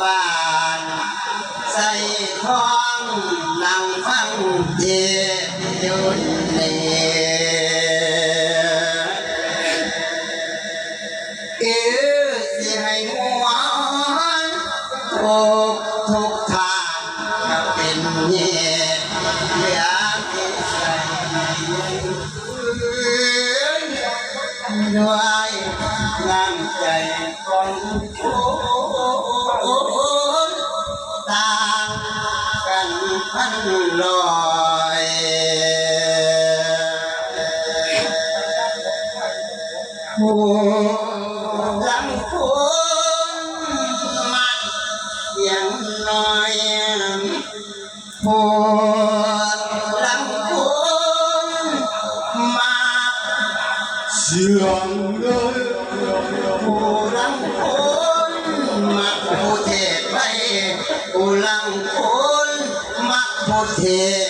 บ้านใส่ท้องนั่งฟังเทศอยู่นี่เออสิให้มวนทุกทุกท ลอยผู้ลังคนมันยังน้อยผู้ลังคนมาเสียงเลยผู้ลังคนมักผู้เทศไปผู้ลังคน มักผู้เทศ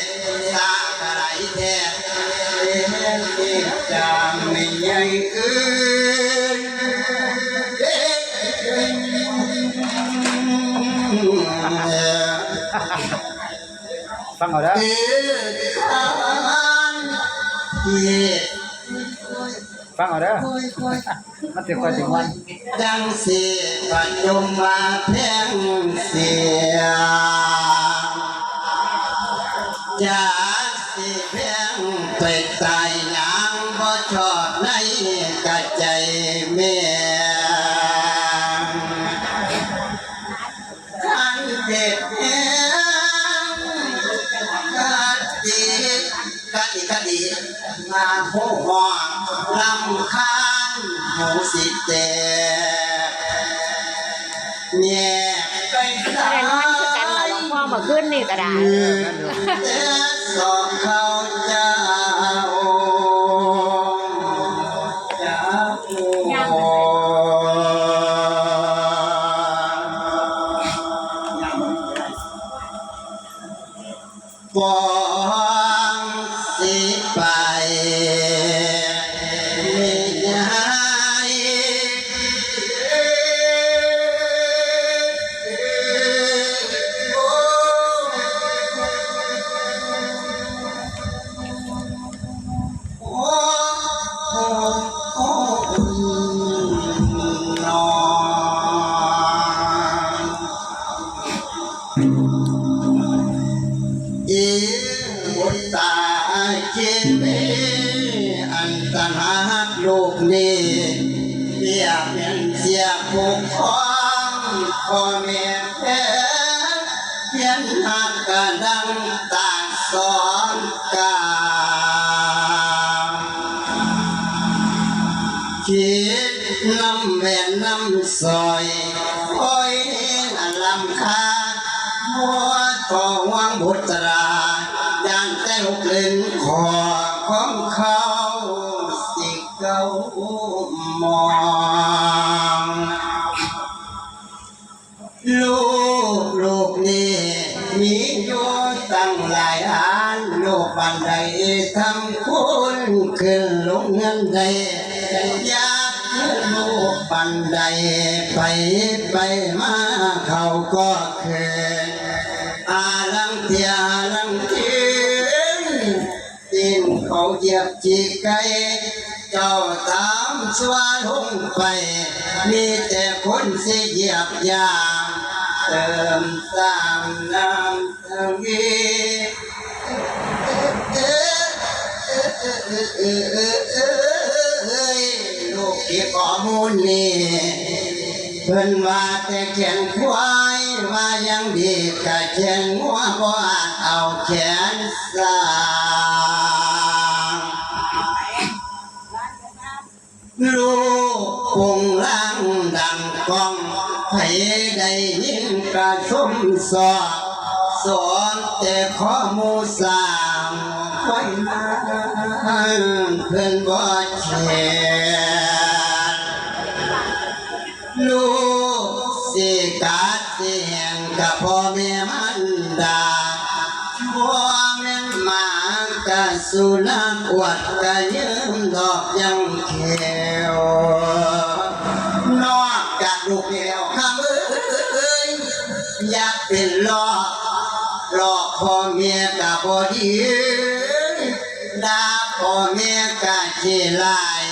สากระไรแท้เอ็นเอ็นจางไม่ใหญ่เอ้ยเอ๊ะฟังเอาเด้อเอ๊ะทานเอ๊ะฟังเอาเด้อมันสิค่อยสิม่วนดังเสียปัจจุมาแพงเสีย จากสิแพงไปตายนางบ่ชอบในกะใจแม่ขันเด็ดแหงกะดีกะดีกะดีมาหัวลำคาญหูสิแตกแง่ มื่อคืนนี่ก็ได้แต่สอบเขาเจ้าเจ้าฟองสิ ยกเป็นเสียผูกคองพ่อแม่แท้เพียนหักกระดังตาสอนกาคิดน้ำแหวนน้ำซอยโอ้ยลำคามัวก็หวังบุตราย่านแต่ลูกเล่นขอของเขา ลูกบันไดทำคุณขึ้นลงเงินใดอยากลูกบันไดไปไปมาเขาก็เคยอาลังเทียลังเทียนดินเขาเหยียบจีไกเจ้าตามสวาลงไป มีแต่คนสิเหยียบยาเติมสางน้ำทวี ลูกเก็บข้อมูลนี่เพิ่นว่าแต่แขนควายว่ายังดีกะแขนงัวบ่อาจเอาแขนสางลูกคงล่างดังกองไผได้ยินกระสมสอบสอนแต่ข้อมูลสาง ไว้มาเพื่อนบ่แชร์ลูกสิกาดเสียงกับพ่อแม่มันดาบ่อแม่มากะสุนัขอวดกะยืมดอกยังแขวนอกจากลูกแก้วคำเอ้ยอยากเป็นล้อหลอกพ่อเมียกับบอดี ดาพ่อเมียกะเจลาย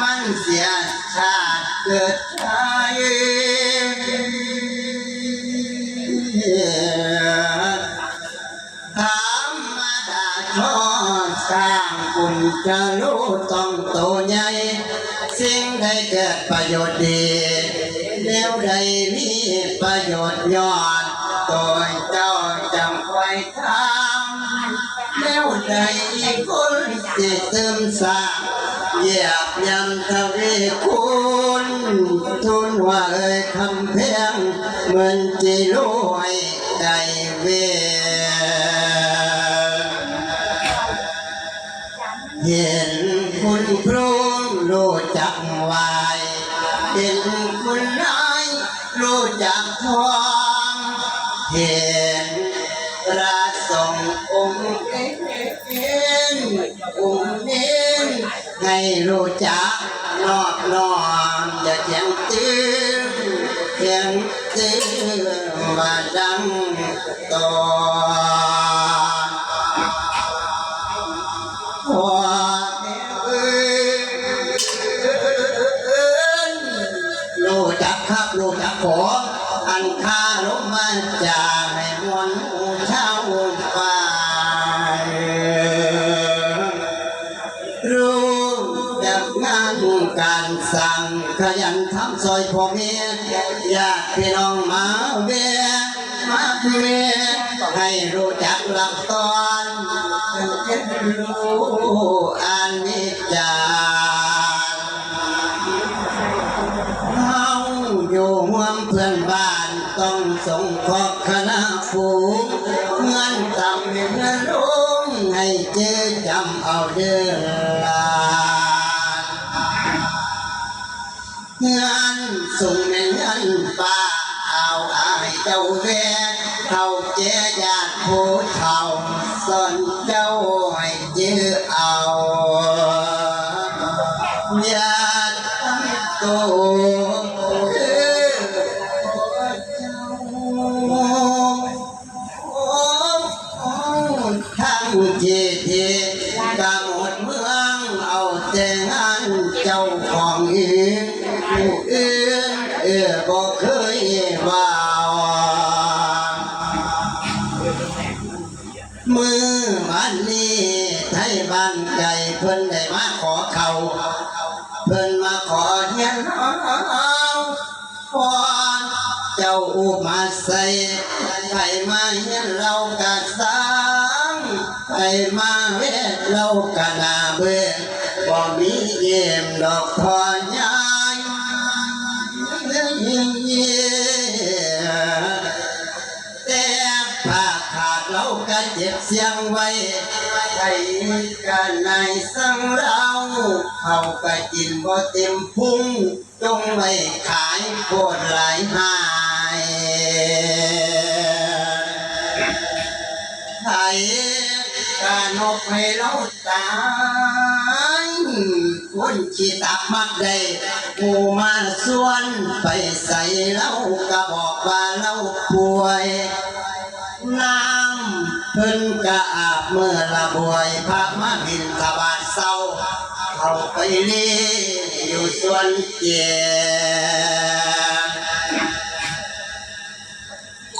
มันเสียชาติเกิดไทยธรรมดาชอสร้างบุญจะรู้ต้องโตใหญ่สิ่งใดเกิดประโยชน์ดีแล้วใดมีประโยชน์ยอนตัวเจ้าจำไว้ทำแล้ วใดคนที่เติมสางเหยียบยำทวีคุณทุนว่าเอ่ยคำเพียงมือนจีรวยใจเวเห็นคุณครูรู้จักวายเห็นคุณนายรู้จักทองเห็น อ็นองค์เน้นให้รู้จักนอบน้อมอย่าเขียงตื้อเขียงตื้อว่าดังตอ สั่งขยันทำซอยพ่อเมียญาติพี่น้องมาเวียมาเวียให้รู้จักหลักตอนรู้อันนิจจ เงินส่งในเงินป้าเอาอายเจ้าแว่เท่าเจญาติผู้เฒ่าสอนเจ้าให้เจอเอาญาติโตเอ้อทั้งที่ที่กะหมดเมืองเอาแต่งานเจ้าของเอง ผู้อื่นเออบ่เคยว่ามือวันนี้ไทยบ้านไก่เพิ่นได้มาขอเขาเพิ่นมาขอเฮียนเอาพรเจ้าอุมาใส่ใครมาเฮียนเรากะสังใครมาเวทเรากะนาเบื่อบ่มีเยี่ยมดอกพอย ยังไว้ใครกันในสังเราเขาก็กินบ่เต็มพุงจงไว้ขายโคตรหลายหายไทยกานกให้เราตายคนขีตักมักได้กูมาส่วนไปใส่เราก็บอกว่าเราป่วยน้ำ เพิ่นกะอาบเมื่อละบวยพระมาบินทบาทเศร้า เข้าไปเลีอยู่ส่วนเกีย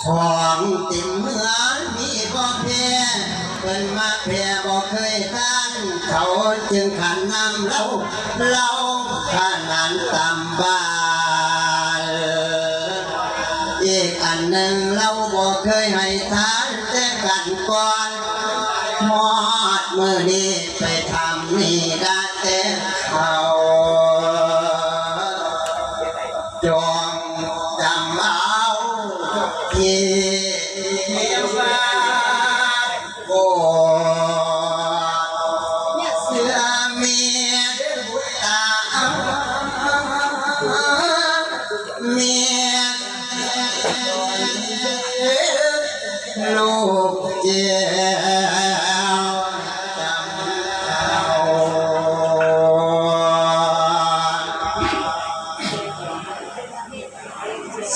ของติ่มเหมือนมีบ่เพียเพิ่นมาเพียบ่เคยทานเขาจึงขันน้ำเราเราขนานตำบานอีกอันหนึ่งเราบ่เคยให้ทาน ก่อนหมอดมือนี้ไปทำนี่ได้แต่เขาจงจำเอาที่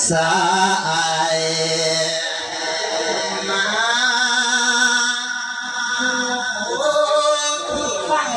สายมาฟัง